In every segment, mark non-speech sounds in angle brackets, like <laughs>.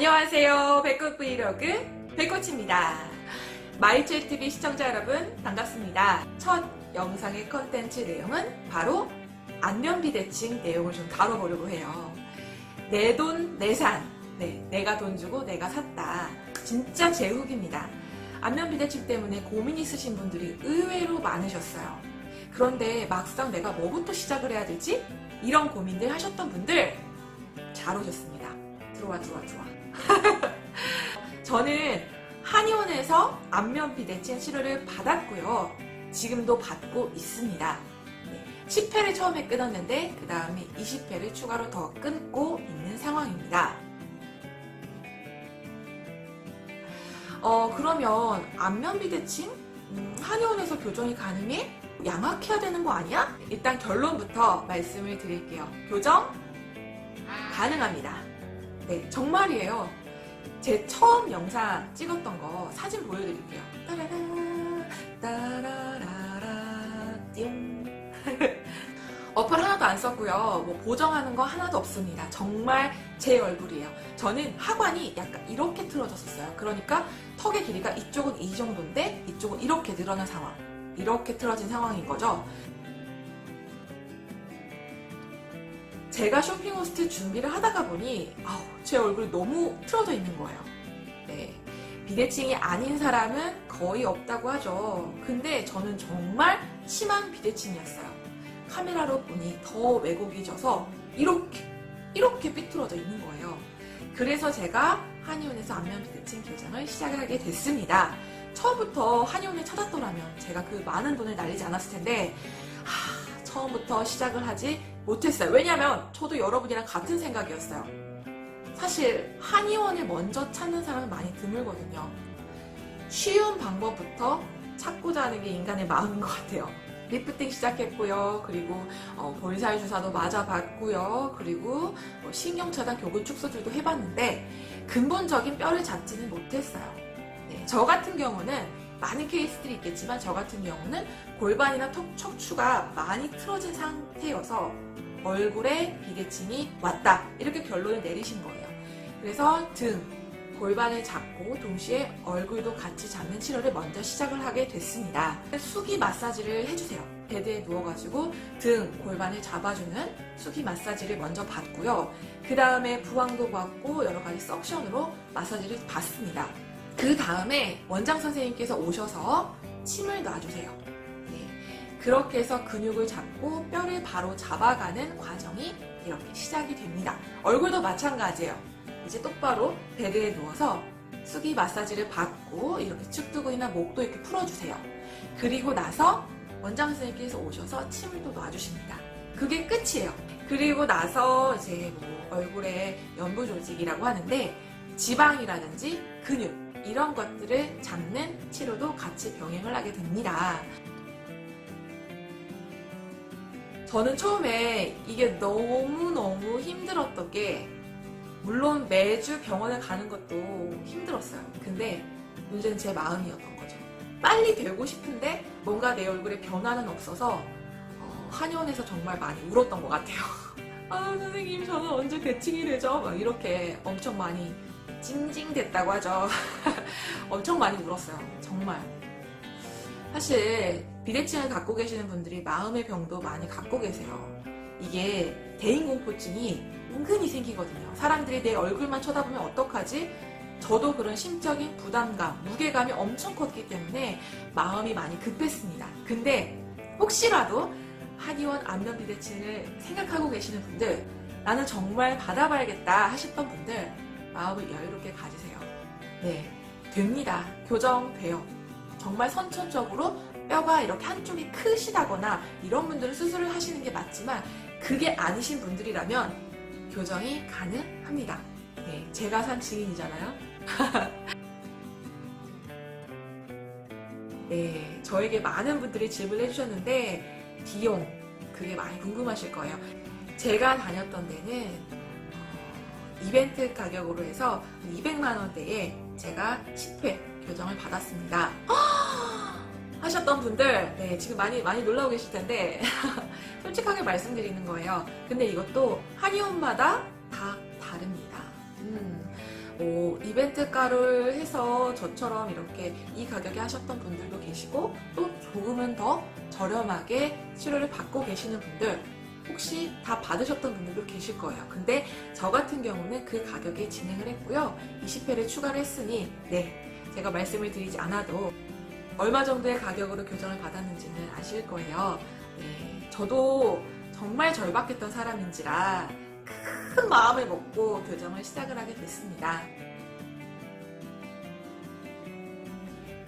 안녕하세요. 백꽃 브이로그 백꽃입니다. 마이첼TV 시청자 여러분 반갑습니다. 첫 영상의 컨텐츠 내용은 바로 안면 비대칭 내용을 좀 다뤄보려고 해요. 내 돈, 내 산. 네, 내가 돈 주고 내가 샀다. 진짜 제 후기입니다. 안면 비대칭 때문에 고민 있으신 분들이 의외로 많으셨어요. 그런데 막상 내가 뭐부터 시작을 해야 되지? 이런 고민들 하셨던 분들 잘 오셨습니다. 들어와 들어와 들어와. 저는 한의원에서 안면 비대칭 치료를 받았고요. 지금도 받고 있습니다. 네, 10회를 처음에 끊었는데 그 다음에 20회를 추가로 더 끊고 있는 상황입니다. 어 그러면 안면 비대칭 음, 한의원에서 교정이 가능해? 양악해야 되는 거 아니야? 일단 결론부터 말씀을 드릴게요. 교정 가능합니다. 네, 정말이에요. 제 처음 영상 찍었던 거 사진 보여드릴게요. 따라라, 따라라라, 띵. <laughs> 어플 하나도 안 썼고요. 뭐 보정하는 거 하나도 없습니다. 정말 제 얼굴이에요. 저는 하관이 약간 이렇게 틀어졌었어요. 그러니까 턱의 길이가 이쪽은 이 정도인데 이쪽은 이렇게 늘어난 상황. 이렇게 틀어진 상황인 거죠. 제가 쇼핑 호스트 준비를 하다가 보니 아우, 제 얼굴이 너무 틀어져 있는 거예요. 네. 비대칭이 아닌 사람은 거의 없다고 하죠. 근데 저는 정말 심한 비대칭이었어요. 카메라로 보니 더 왜곡이 져서 이렇게 이렇게 삐뚤어져 있는 거예요. 그래서 제가 한의원에서 안면 비대칭 교정을 시작을 하게 됐습니다. 처음부터 한의원을 찾았더라면 제가 그 많은 돈을 날리지 않았을 텐데 하, 처음부터 시작을 하지 못했어요. 왜냐면 저도 여러분이랑 같은 생각이었어요. 사실 한의원을 먼저 찾는 사람은 많이 드물거든요. 쉬운 방법부터 찾고자 하는 게 인간의 마음인 것 같아요. 리프팅 시작했고요. 그리고 어, 볼살 주사도 맞아봤고요. 그리고 뭐 신경차단 교근 축소술도 해봤는데 근본적인 뼈를 잡지는 못했어요. 네, 저 같은 경우는 많은 케이스들이 있겠지만 저 같은 경우는 골반이나 턱, 척추가 많이 틀어진 상태여서 얼굴에 비대칭이 왔다 이렇게 결론을 내리신 거예요. 그래서 등, 골반을 잡고 동시에 얼굴도 같이 잡는 치료를 먼저 시작을 하게 됐습니다. 수기 마사지를 해주세요. 베드에 누워가지고 등, 골반을 잡아주는 수기 마사지를 먼저 받고요. 그 다음에 부항도 받고 여러 가지 석션으로 마사지를 받습니다. 그 다음에 원장 선생님께서 오셔서 침을 놔주세요. 네. 그렇게 해서 근육을 잡고 뼈를 바로 잡아가는 과정이 이렇게 시작이 됩니다. 얼굴도 마찬가지예요. 이제 똑바로 베드에 누워서 수기 마사지를 받고 이렇게 축두근이나 목도 이렇게 풀어주세요. 그리고 나서 원장 선생님께서 오셔서 침을 또 놔주십니다. 그게 끝이에요. 그리고 나서 이제 뭐 얼굴에 연부 조직이라고 하는데 지방이라든지 근육 이런 것들을 잡는 치료도 같이 병행을 하게 됩니다. 저는 처음에 이게 너무너무 힘들었던 게 물론 매주 병원에 가는 것도 힘들었어요. 근데 문제는 제 마음이었던 거죠. 빨리 되고 싶은데 뭔가 내 얼굴에 변화는 없어서 어, 한의원에서 정말 많이 울었던 것 같아요. <laughs> 아 선생님 저는 언제 대칭이 되죠? 막 이렇게 엄청 많이 찡찡댔다고 하죠. <laughs> 엄청 많이 울었어요. 정말. 사실 비대칭을 갖고 계시는 분들이 마음의 병도 많이 갖고 계세요. 이게 대인공포증이 은근히 생기거든요. 사람들이 내 얼굴만 쳐다보면 어떡하지? 저도 그런 심적인 부담감, 무게감이 엄청 컸기 때문에 마음이 많이 급했습니다. 근데 혹시라도 한의원 안면 비대칭을 생각하고 계시는 분들, 나는 정말 받아봐야겠다 하셨던 분들, 마음을 여유롭게 가지세요. 네, 됩니다. 교정 돼요. 정말 선천적으로 뼈가 이렇게 한쪽이 크시다거나 이런 분들은 수술을 하시는 게 맞지만 그게 아니신 분들이라면 교정이 가능합니다. 네, 제가 산 증인이잖아요. <laughs> 네, 저에게 많은 분들이 질문을 해주셨는데 비용 그게 많이 궁금하실 거예요. 제가 다녔던 데는 어, 이벤트 가격으로 해서 200만 원대에 제가 10회 교정을 받았습니다. 하셨던 분들 네, 지금 많이 많이 놀라고 계실 텐데 <laughs> 솔직하게 말씀드리는 거예요. 근데 이것도 한의원마다 다 다릅니다. 음, 뭐 이벤트가를 해서 저처럼 이렇게 이 가격에 하셨던 분들도 계시고 또 조금은 더 저렴하게 치료를 받고 계시는 분들 혹시 다 받으셨던 분들도 계실 거예요. 근데 저 같은 경우는 그 가격에 진행을 했고요. 20회를 추가를 했으니 네 제가 말씀을 드리지 않아도 얼마 정도의 가격으로 교정을 받았는지는 아실 거예요. 네, 저도 정말 절박했던 사람인지라 큰 마음을 먹고 교정을 시작을 하게 됐습니다.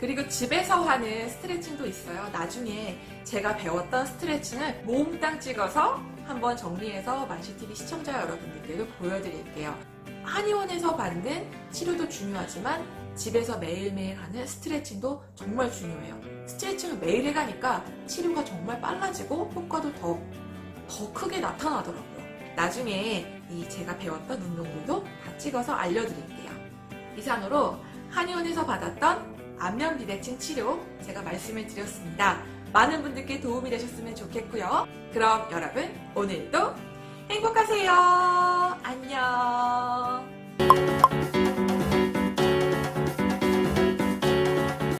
그리고 집에서 하는 스트레칭도 있어요. 나중에 제가 배웠던 스트레칭을 몽땅 찍어서 한번 정리해서 만시TV 시청자 여러분들께도 보여드릴게요. 한의원에서 받는 치료도 중요하지만 집에서 매일매일 하는 스트레칭도 정말 중요해요. 스트레칭을 매일 해가니까 치료가 정말 빨라지고 효과도 더, 더 크게 나타나더라고요. 나중에 이 제가 배웠던 운동들도 다 찍어서 알려드릴게요. 이상으로 한의원에서 받았던 안면 비대칭 치료 제가 말씀을 드렸습니다. 많은 분들께 도움이 되셨으면 좋겠고요. 그럼 여러분 오늘도 행복하세요. 안녕.